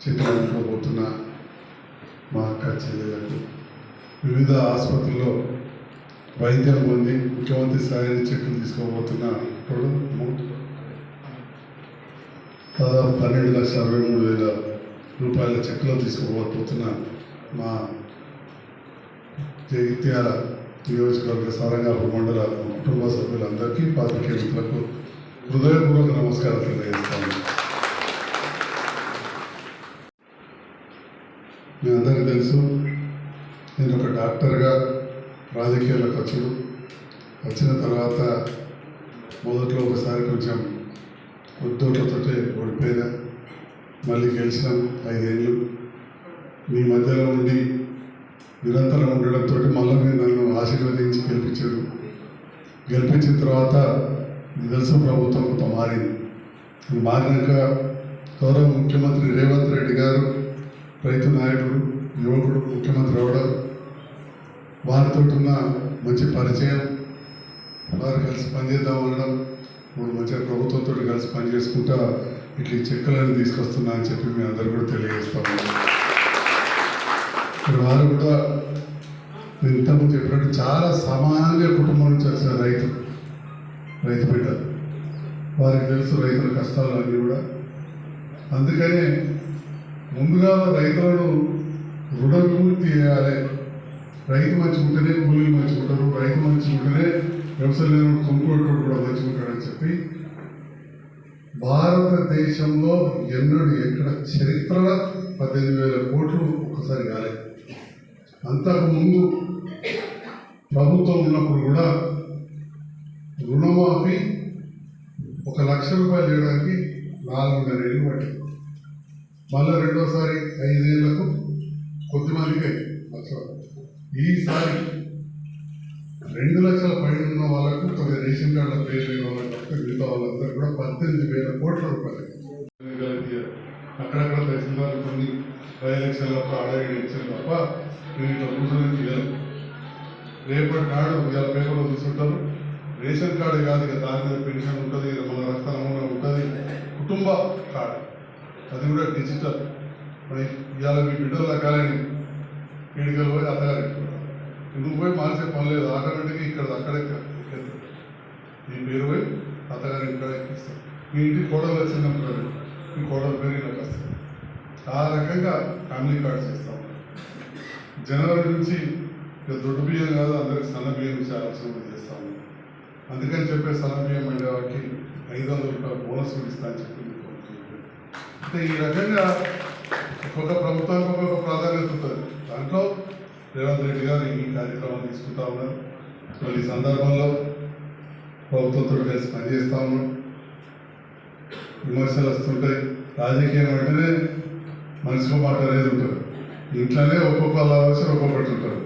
చిత్రానికి పోతున్న మా అక్క చెల్లెలకు వివిధ ఆసుపత్రుల్లో వైద్యం పొంది ముఖ్యమంత్రి స్థాయి చెక్కులు తీసుకోబోతున్న ఇప్పుడు దాదాపు పన్నెండు లక్షల అరవై మూడు వేల రూపాయల చెక్కులు తీసుకోబోతున్న మా జగిత్యాల నియోజకవర్గ సారంగాపు మండల కుటుంబ సభ్యులందరికీ పాత్రికేయ మిత్రులకు హృదయపూర్వక నమస్కారం తెలియజేస్తాను. మీ అందరికీ తెలుసు నేను ఒక డాక్టర్గా రాజకీయాలకు వచ్చాడు వచ్చిన తర్వాత మొదట్లో ఒకసారి కొంచెం కొద్దోట్లతోటే ఓడిపోయినా మళ్ళీ గెలిచినాం ఐదేళ్ళు. మీ మధ్యలో ఉండి నిరంతరం ఉండడంతో మళ్ళీ మీరు నన్ను ఆశీర్వదించి గెలిపించాడు గెలిపించిన తర్వాత నిదర్శన తెలుసు ప్రభుత్వం కొంత మారింది. ఇది మారినాక గౌరవ ముఖ్యమంత్రి రేవంత్ రెడ్డి గారు రైతు నాయకుడు యువకుడు ముఖ్యమంత్రి అవడం వారితో ఉన్న మంచి పరిచయం వారు కలిసి పనిచేద్దాం అనడం ఇప్పుడు మంచిగా ప్రభుత్వంతో కలిసి పనిచేసుకుంటా ఇట్లా ఈ చెక్కులను తీసుకొస్తున్నా అని చెప్పి మీ అందరూ కూడా తెలియజేస్తాము ఇక్కడ వారు కూడా నేను ఇంతకుముందు చెప్పినట్టు చాలా సామాన్య కుటుంబం నుంచి వచ్చిన రైతు రైతు బిడ్డ వారికి తెలుసు రైతుల కష్టాలు అన్నీ కూడా. అందుకనే ముందుగా రైతులను రుణ విముక్తి చేయాలి. రైతు మంచి ఉంటేనే కూలీలు మంచిగా ఉంటారు. రైతు మంచి ఉంటేనే వ్యవసాయం కొనుక్కోవడం కూడా మంచి ఉంటాడని చెప్పి భారతదేశంలో ఎన్నడూ ఎక్కడ చరిత్ర పద్దెనిమిది వేల కోట్లు ఒక్కసారి కాలేదు. అంతకుముందు ప్రభుత్వం ఉన్నప్పుడు కూడా రుణమాఫీ ఒక లక్ష రూపాయలు చేయడానికి నాలుగున్నర ఏళ్ళు పట్టింది. మళ్ళీ రెండోసారి ఐదేళ్ళకు కొద్దిమందికి లక్ష ఈసారి రెండు లక్షల పైన ఉన్న వాళ్ళకు కొన్ని రేషన్ కార్డుల పేరు లేని వాళ్ళకి మిగతా వాళ్ళందరూ కూడా పద్దెనిమిది వేల కోట్ల రూపాయలు. అక్కడక్కడ తహసీల్దార్ కొన్ని పది లక్షలప్పుడు అడగి ఇచ్చారు తప్ప నేను ఇట్లా కూర్చొని తీయలేదు రేపటి నాడు ఇవాళ పేపర్లో చూస్తుంటారు రేషన్ కార్డు కాదు ఇక దాని మీద పెన్షన్ ఉంటుంది మన రక్త ఉంటుంది. కుటుంబ కార్డు. అది కూడా డిజిటల్. మరి ఇవాళ మీ బిడ్డలు రకాలని పీడికలు పోయి అత్తగారు నువ్వు పోయి మార్చే పని లేదు. ఆటోమేటిక్గా ఇక్కడ అక్కడే ఎక్కేస్తుంది. నీ పేరు పోయి అత్తగారు ఇక్కడ ఎక్కిస్తారు. మీ ఇంటి కోడలు వచ్చినప్పుడు మీ కోడలు పేరు ఇలా వస్తుంది ఆ రకంగా ఫ్యామిలీ కార్డ్స్ ఇస్తాం. జనవరి నుంచి దొడ్డు బియ్యం కాదు అందరికి సన్న బియ్యం నుంచి ఆలోచన చేస్తాము అందుకని చెప్పే సన్న బియ్యం అంటే ఐదు వందల రూపాయలు బోనస్ ఇస్తా అని చెప్పి అంటే ఈ రకంగా ఒక్కొక్క ప్రభుత్వానికి ఒక్కొక్క ప్రాధాన్యత ఉంటుంది. దాంట్లో రేవంత్ రెడ్డి గారు ఈ కార్యక్రమం తీసుకుంటా ఉన్నారు. ఈ సందర్భంలో ప్రభుత్వంతో కలిసి పనిచేస్తా ఉన్నాం. విమర్శలు వస్తుంటాయి. రాజకీయం అంటేనే మనిషికి మాట అనేది ఉంటుంది ఇంట్లోనే ఒక్కొక్క ఆలోచన ఒక్కొక్కటి ఉంటారు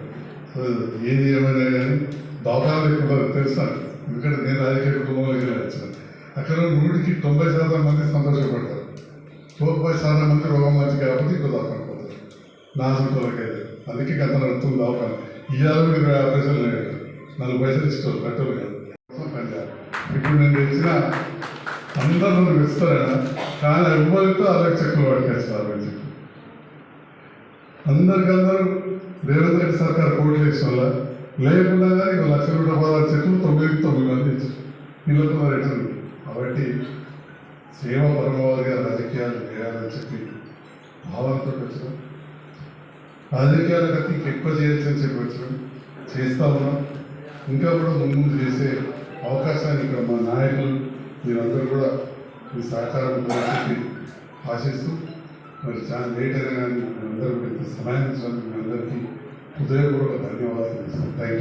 ఏది ఏమైనా కానీ దోకాలు ఎక్కువ తెలుస్తాను ఎందుకంటే నేను రాజకీయ కుటుంబంలోకి వచ్చాను. అక్కడ నూటికి తొంభై శాతం మంది సంతోషపడతారు. తొంభై శాతం మంది రోగం మంచి కాబట్టి ఇంకో దోకాలు పోతారు నా సొంతలకైతే అందుకే గత నడుతుంది దోకాలు ఇవాళ కూడా ఇరవై ఆరు పైసలు లేదు నాలుగు పైసలు ఇస్తారు పెట్రోల్ కాదు. ఇప్పుడు నేను తెలిసిన అందరూ నన్ను ఇస్తారా కానీ ఎవరితో అలాగే చెక్కులు పట్టేస్తారు అని చెప్పి అందరికందరూ రేవంత్ రెడ్డి సర్కార్ కోట్లు వేసిన వల్ల లేకుండా కానీ ఇక లక్ష నూట పదహారు చెట్లు తొమ్మిది తొమ్మిది మంది ఇచ్చారు వీళ్ళతో కాబట్టి సేవ పరమవాదిగా రాజకీయాలు చేయాలని చెప్పి భావంతో వచ్చినాం రాజకీయాలకు అతి ఎక్కువ చేయాల్సిన చెప్పి వచ్చినాం చేస్తా ఉన్నాం. ఇంకా కూడా ముందు చేసే అవకాశాన్ని ఇక్కడ మా నాయకులు మీరందరూ కూడా మీ సహకారం ఆశిస్తూ మరి చాలా లేట్ అయినా కానీ అందరూ ఇంత సమయం మీ అందరికీ హృదయపూర్వక ధన్యవాదాలు థ్యాంక్ యూ